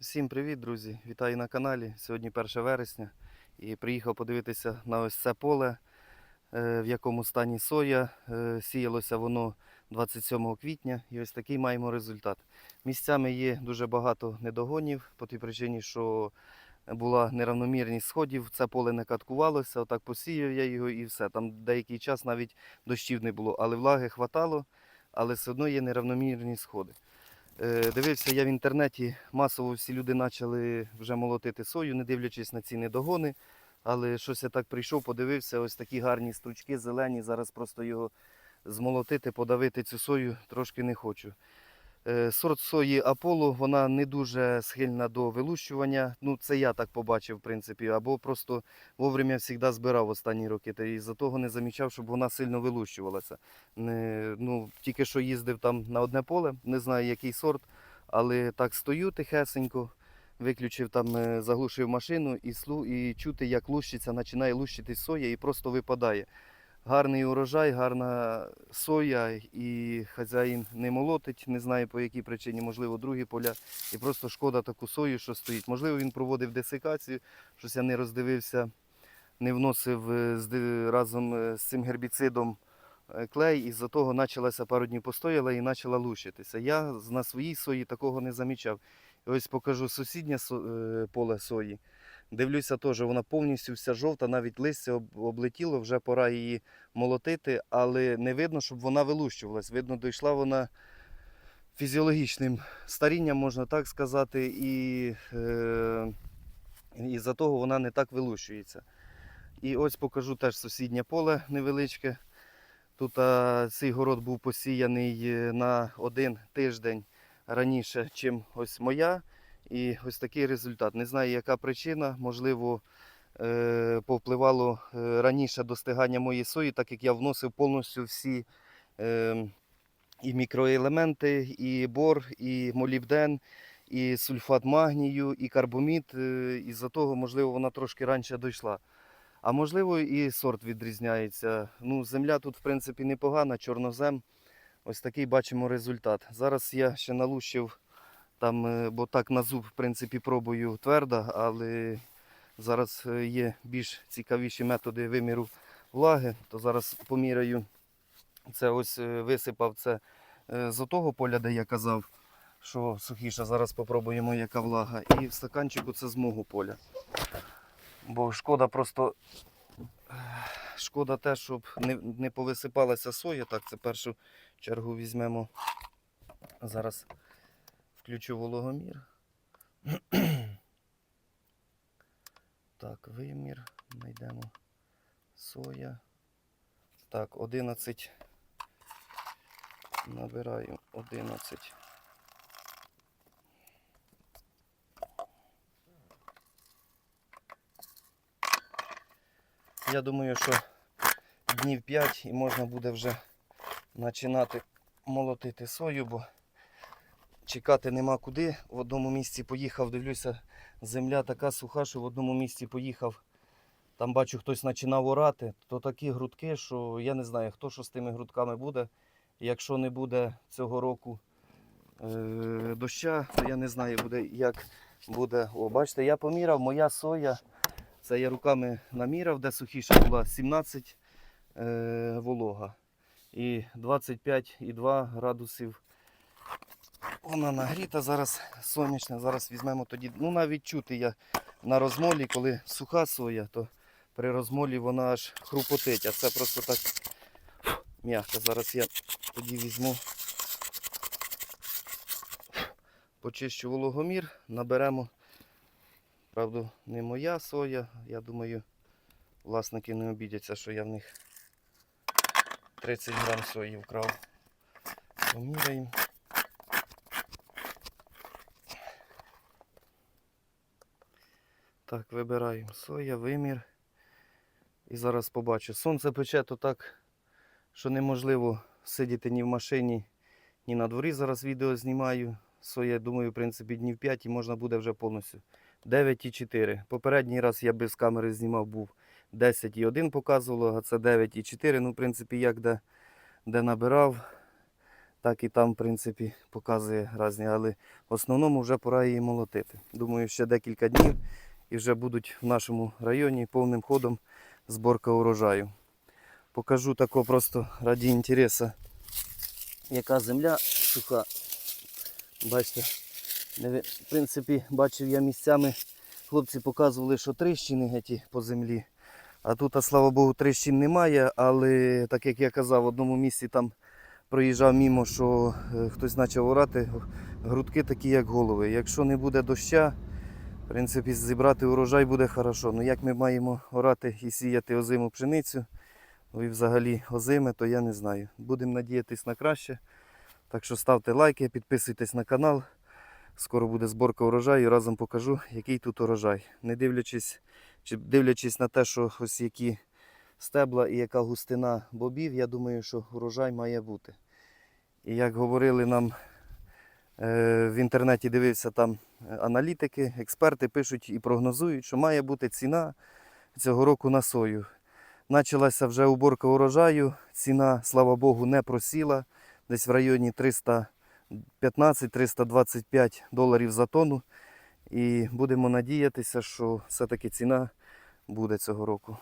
Всім привіт, друзі! Вітаю на каналі. Сьогодні 1 вересня і приїхав подивитися на ось це поле, е, в якому стані соя. Е, Сіялося воно 27 квітня і ось такий маємо результат. Місцями є дуже багато недогонів по тій причині, що була неравномірність сходів, це поле не каткувалося, отак посіяв я його і все. Там деякий час навіть дощів не було, але влаги хватало, але все одно є неравномірні сходи. Е, Дивився я в інтернеті, масово всі люди почали вже молотити сою, не дивлячись на ці недогони. Але щось я так прийшов, подивився, ось такі гарні стручки, зелені. Зараз просто його змолотити, подавити цю сою трошки не хочу. Е, Сорт сої Аполло, вона не дуже схильна до вилущування. Ну, це я так побачив, в принципі, або просто вовремя завжди збирав останні роки. Та і за того не замічав, щоб вона сильно вилущувалася. Не, ну, тільки що їздив там на одне поле, не знаю який сорт, але так стою тихесенько, виключив там, е, заглушив машину і, слу, і чути, як лущиться, починає лущитись соя і просто випадає. Гарний урожай, гарна соя, і хазяїн не молотить, не знаю по якій причині, можливо, другі поля. І просто шкода таку сою, що стоїть. Можливо, він проводив десикацію, щось я не роздивився, не вносив е, разом е, з цим гербіцидом е, клей, і з-за того почалася пару днів постояла і почала лущитися. Я на своїй сої такого не замічав. Ось покажу сусіднє поле сої. Дивлюся теж, вона повністю вся жовта, навіть листя облетіло, вже пора її молотити, але не видно, щоб вона вилущувалась. Видно, дійшла вона фізіологічним старінням, можна так сказати, і, е, і за того вона не так вилущується. І ось покажу теж сусіднє поле невеличке. Тут а, цей город був посіяний е, на один тиждень раніше, ніж ось моя. І ось такий результат. Не знаю, яка причина. Можливо, е, повпливало е, раніше достигання моєї сої, так як я вносив повністю всі е, і мікроелементи, і бор, і молібден, і сульфат магнію, і карбомід. е, І за того, можливо, вона трошки раніше дійшла. А можливо, і сорт відрізняється. Ну, земля тут, в принципі, непогана, чорнозем. Ось такий бачимо результат. Зараз я ще налущив там, е, бо так на зуб, в принципі, пробую тверда, але зараз е, є більш цікавіші методи виміру влаги. То зараз поміряю. Це ось е, висипав це з того поля, де я казав, що сухіше. Зараз спробуємо, яка влага. І в стаканчику це з мого поля. Бо шкода просто. Шкода те, щоб не, не повисипалася соя. Так, це першу чергу візьмемо. Зараз включу вологомір. Так, вимір. Знайдемо соя. Так, 11. Набираю 11. Я думаю, що днів 5 і можна буде вже починати молотити сою, бо чекати нема куди. В одному місці поїхав, дивлюся, земля така суха, що в одному місці поїхав. Там бачу, хтось починав орати, то такі грудки, що я не знаю, хто що з тими грудками буде. Якщо не буде цього року е, доща, то я не знаю, буде, як буде. О, бачите, я поміряв, моя соя, це я руками наміряв, де сухіша була 17 е, волога. І 25,2 градусів вона нагріта зараз сонячна. Зараз візьмемо тоді. Ну навіть чути я на розмолі, коли суха соя, то при розмолі вона аж хрупотить. А це просто так м'яко. Зараз я тоді візьму, почищу вологомір, наберемо. Правда, не моя соя. Я думаю, власники не обідяться, що я в них 30 грам сої вкрав. Поміряємо. Так, вибираємо соя, вимір. І зараз побачу. Сонце пече то так, що неможливо сидіти ні в машині, ні на дворі. Зараз відео знімаю. Соя, думаю, в принципі, днів 5 і можна буде вже повністю. 9,4. Попередній раз я без камери знімав, був 10,1 показувало, а це 9,4. Ну, в принципі, як де, де набирав. так і там, в принципі, показує різні. Але в основному вже пора її молотити. Думаю, ще декілька днів і вже будуть в нашому районі повним ходом зборка урожаю. Покажу тако просто раді інтересу, яка земля суха. Бачите, в принципі, бачив я місцями, хлопці показували, що тріщини геті по землі. А тут, а, слава Богу, тріщин немає, але так як я казав, в одному місці там проїжджав мімо, що е, хтось почав орати, грудки такі, як голови. Якщо не буде доща, принципі, зібрати урожай буде хорошо. Ну як ми маємо орати і сіяти озиму пшеницю, ну і взагалі озиме, то я не знаю. Будемо надіятись на краще. Так що ставте лайки, підписуйтесь на канал. Скоро буде зборка урожаю, разом покажу, який тут урожай. Не дивлячись, чи дивлячись на те, що ось які стебла і яка густина бобів, я думаю, що урожай має бути. І як говорили нам в інтернеті, дивився там е, аналітики, експерти пишуть і прогнозують, що має бути ціна цього року на сою. Почалася вже уборка урожаю, ціна, слава Богу, не просіла, десь в районі 315-325 доларів за тонну. І будемо надіятися, що все-таки ціна буде цього року.